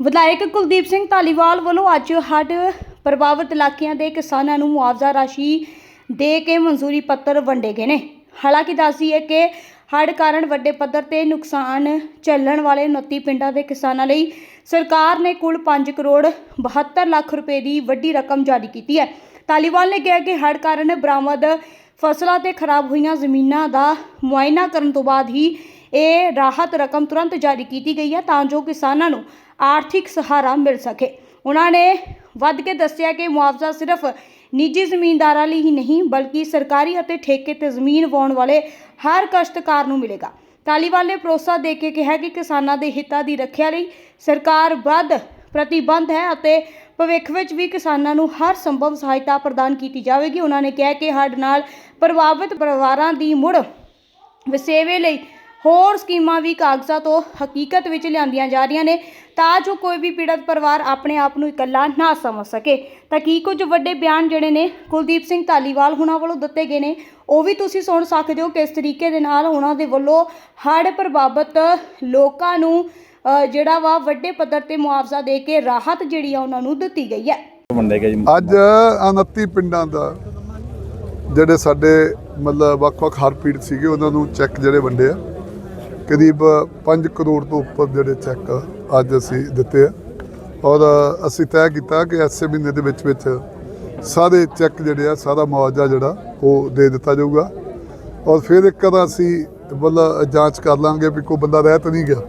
ਵਿਧਾਇਕ ਕੁਲਦੀਪ ਸਿੰਘ ਧਾਲੀਵਾਲ ਵੱਲੋਂ ਅੱਜ ਹੜ੍ਹ ਪ੍ਰਭਾਵਿਤ ਇਲਾਕਿਆਂ ਦੇ ਕਿਸਾਨਾਂ ਨੂੰ ਮੁਆਵਜ਼ਾ ਰਾਸ਼ੀ ਦੇ ਕੇ ਮਨਜ਼ੂਰੀ ਪੱਤਰ ਵੰਡੇ ਗਏ ਨੇ। ਹਾਲਾਂਕਿ ਦੱਸਦੀ ਹੈ ਕਿ ਹੜ੍ਹ ਕਾਰਨ ਵੱਡੇ ਪੱਧਰ ਤੇ ਨੁਕਸਾਨ ਝੱਲਣ ਵਾਲੇ 29 ਪਿੰਡਾਂ ਦੇ ਕਿਸਾਨਾਂ ਲਈ ਸਰਕਾਰ ਨੇ ਕੁੱਲ 5 ਕਰੋੜ 72 ਲੱਖ ਰੁਪਏ ਦੀ ਵੱਡੀ ਰਕਮ ਜਾਰੀ ਕੀਤੀ ਹੈ। ਧਾਲੀਵਾਲ ਨੇ ਕਿਹਾ ਕਿ ਹੜ੍ਹ ਕਾਰਨ ਬਰਾਮਦ ਫਸਲਾਂ ਤੇ ਖਰਾਬ ਹੋਈਆਂ ਜ਼ਮੀਨਾਂ ਦਾ ਮੁਆਇਨਾ ਕਰਨ ਤੋਂ ਬਾਅਦ ਹੀ ਇਹ ਰਾਹਤ ਰਕਮ ਤੁਰੰਤ ਜਾਰੀ ਕੀਤੀ ਗਈ ਹੈ ਤਾਂ ਜੋ ਕਿਸਾਨਾਂ ਨੂੰ ਆਰਥਿਕ ਸਹਾਰਾ ਮਿਲ ਸਕੇ। ਉਹਨਾਂ ਨੇ ਵੱਧ ਕੇ ਦੱਸਿਆ ਕਿ ਮੁਆਵਜ਼ਾ ਸਿਰਫ ਨਿੱਜੀ ਜ਼ਮੀਂਦਾਰਾਂ ਲਈ ਹੀ ਨਹੀਂ, ਬਲਕਿ ਸਰਕਾਰੀ ਅਤੇ ਠੇਕੇ ਤੇ ਜ਼ਮੀਨ ਵਾਉਣ ਵਾਲੇ ਹਰ ਕਸ਼ਤਕਾਰ ਨੂੰ ਮਿਲੇਗਾ। ਤਾਲੀਵਾਲ ਨੇ ਭਰੋਸਾ ਦੇ ਕੇ ਕਿਹਾ ਕਿ ਕਿਸਾਨਾਂ ਦੇ ਹਿੱਤਾਂ ਦੀ ਰੱਖਿਆ ਲਈ ਸਰਕਾਰ ਵੱਧ ਪ੍ਰਤੀਬੰਧ ਹੈ ਅਤੇ ਭਵਿੱਖ ਵਿੱਚ ਵੀ ਕਿਸਾਨਾਂ ਨੂੰ ਹਰ ਸੰਭਵ ਸਹਾਇਤਾ ਪ੍ਰਦਾਨ ਕੀਤੀ ਜਾਵੇਗੀ। ਉਹਨਾਂ ਨੇ ਕਿਹਾ ਕਿ ਹੜ੍ਹ ਨਾਲ ਪ੍ਰਭਾਵਿਤ ਪਰਿਵਾਰਾਂ ਦੀ ਮੁੜ ਵਸੇਵੇ ਲਈ ਹੋਰ ਸਕੀਮਾਂ ਵੀ ਕਾਗਜ਼ਾਂ ਤੋਂ ਹਕੀਕਤ ਵਿੱਚ ਲਿਆਂਦੀਆਂ ਜਾ ਰਹੀਆਂ ਨੇ ਤਾਂ ਜੋ ਕੋਈ ਵੀ ਪੀੜਤ ਪਰਿਵਾਰ ਆਪਣੇ ਆਪ ਨੂੰ ਇਕੱਲਾ ਨਾ ਸਮਝ ਸਕੇ। ਤਾਂ ਕੀ ਕੁਝ ਵੱਡੇ ਬਿਆਨ ਜਿਹੜੇ ਨੇ ਕੁਲਦੀਪ ਸਿੰਘ ਧਾਲੀਵਾਲ ਹੁਣਾਂ ਵੱਲੋਂ ਦਿੱਤੇ ਗਏ ਨੇ ਉਹ ਵੀ ਤੁਸੀਂ ਸੁਣ ਸਕਦੇ ਹੋ ਕਿਸ ਤਰੀਕੇ ਦੇ ਨਾਲ ਉਹਨਾਂ ਦੇ ਵੱਲੋਂ ਹੜ੍ਹ ਪ੍ਰਭਾਵਿਤ ਲੋਕਾਂ ਨੂੰ ਜਿਹੜਾ ਵਾ ਵੱਡੇ ਪੱਧਰ ਤੇ ਮੁਆਵਜ਼ਾ ਦੇ ਕੇ ਰਾਹਤ ਜਿਹੜੀ ਆ ਉਹਨਾਂ ਨੂੰ ਦਿੱਤੀ ਗਈ ਹੈ। ਅੱਜ 29 ਪਿੰਡਾਂ ਦਾ ਜਿਹੜੇ ਸਾਡੇ ਮਤਲਬ ਵੱਖ-ਵੱਖ ਹਰ ਪੀੜਤ ਸੀਗੇ ਉਹਨਾਂ ਨੂੰ ਚੈੱਕ ਜਿਹੜੇ ਵੰਡੇ ਆ। ਕਰੀਬ 5 ਕਰੋੜ ਤੋਂ ਉੱਪਰ ਜਿਹੜੇ ਚੈੱਕ ਅੱਜ ਅਸੀਂ ਦਿੱਤੇ ਆ। ਔਰ ਅਸੀਂ ਤੈਅ ਕੀਤਾ ਕਿ ਐਸੇ ਮਹੀਨੇ ਦੇ ਵਿੱਚ ਵਿੱਚ ਸਾਰੇ ਚੈੱਕ ਜਿਹੜੇ ਆ, ਸਾਰਾ ਮੁਆਵਜ਼ਾ ਜਿਹੜਾ, ਉਹ ਦੇ ਦਿੱਤਾ ਜਾਊਗਾ। ਔਰ ਫਿਰ ਇੱਕ ਵਾਰ ਅਸੀਂ ਮਤਲਬ ਜਾਂਚ ਕਰ ਲਾਂਗੇ ਵੀ ਕੋਈ ਬੰਦਾ ਰਹਿ ਤਾਂ ਨਹੀਂ ਗਿਆ।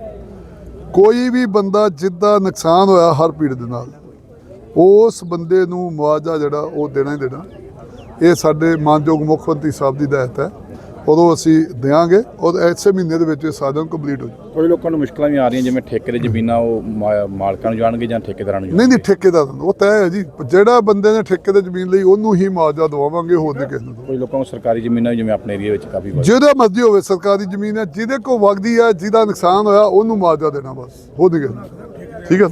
ਕੋਈ ਵੀ ਬੰਦਾ ਜਿੱਦਾਂ ਨੁਕਸਾਨ ਹੋਇਆ ਹਰ ਪੀੜ ਦੇ ਨਾਲ, ਉਸ ਬੰਦੇ ਨੂੰ ਮੁਆਵਜ਼ਾ ਜਿਹੜਾ, ਉਹ ਦੇਣਾ ਹੀ ਦੇਣਾ। ਇਹ ਸਾਡੇ ਮਾਨਯੋਗ ਮੁੱਖ ਮੰਤਰੀ ਸਾਹਿਬ ਦੀ ਹਦਾਇਤ ਹੈ। ਉਦੋਂ ਅਸੀਂ ਦੇਵਾਂਗੇ ਔਰ ਐਸੇ ਮਹੀਨੇ ਦੇ ਵਿੱਚ ਇਹ ਸਾਧਨ ਕੰਪਲੀਟ ਹੋ ਜਾਊ। ਕੋਈ ਲੋਕਾਂ ਨੂੰ ਮੁਸ਼ਕਲਾਂ ਵੀ ਆ ਰਹੀਆਂ ਜਿਵੇਂ ਠੇਕੇ ਦੇ ਜ਼ਮੀਨਾਂ ਉਹ ਮਾ- ਮਾਲਕਾਂ ਨੂੰ ਜਾਣਗੇ ਜਾਂ ਠੇਕੇਦਾਰਾਂ ਨੂੰ ਨਹੀਂ ਨਹੀਂ ਠੇਕੇਦਾਰ ਨੂੰ, ਉਹ ਤੈਅ ਹੈ ਜੀ। ਜਿਹੜਾ ਬੰਦੇ ਨੇ ਠੇਕੇ ਤੇ ਜ਼ਮੀਨ ਲਈ ਉਹਨੂੰ ਹੀ ਮੁਆਵਜ਼ਾ ਦਵਾਵਾਂਗੇ ਹੋਰ ਨਹੀਂ ਕਿਸੇ ਨੂੰ ਕੋਈ ਲੋਕਾਂ ਨੂੰ ਸਰਕਾਰੀ ਜ਼ਮੀਨਾਂ ਵੀ ਜਿਵੇਂ ਆਪਣੇ ਏਰੀਆ ਵਿੱਚ ਕਾਫੀ ਵੱਧ ਜਿਹਦਾ ਮਰਜ਼ੀ ਹੋਵੇ ਸਰਕਾਰੀ ਜ਼ਮੀਨ ਹੈ ਜਿਹਦੇ ਕੋ ਵਗਦੀ ਹੈ ਜਿਹਦਾ ਨੁਕਸਾਨ ਹੋਇਆ ਉਹਨੂੰ ਮੁਆਵਜ਼ਾ ਦੇਣਾ ਬਸ ਹੋਰ ਨਹੀਂ ਕਿਸੇ ਨੂੰ। ਠੀਕ ਹੈ?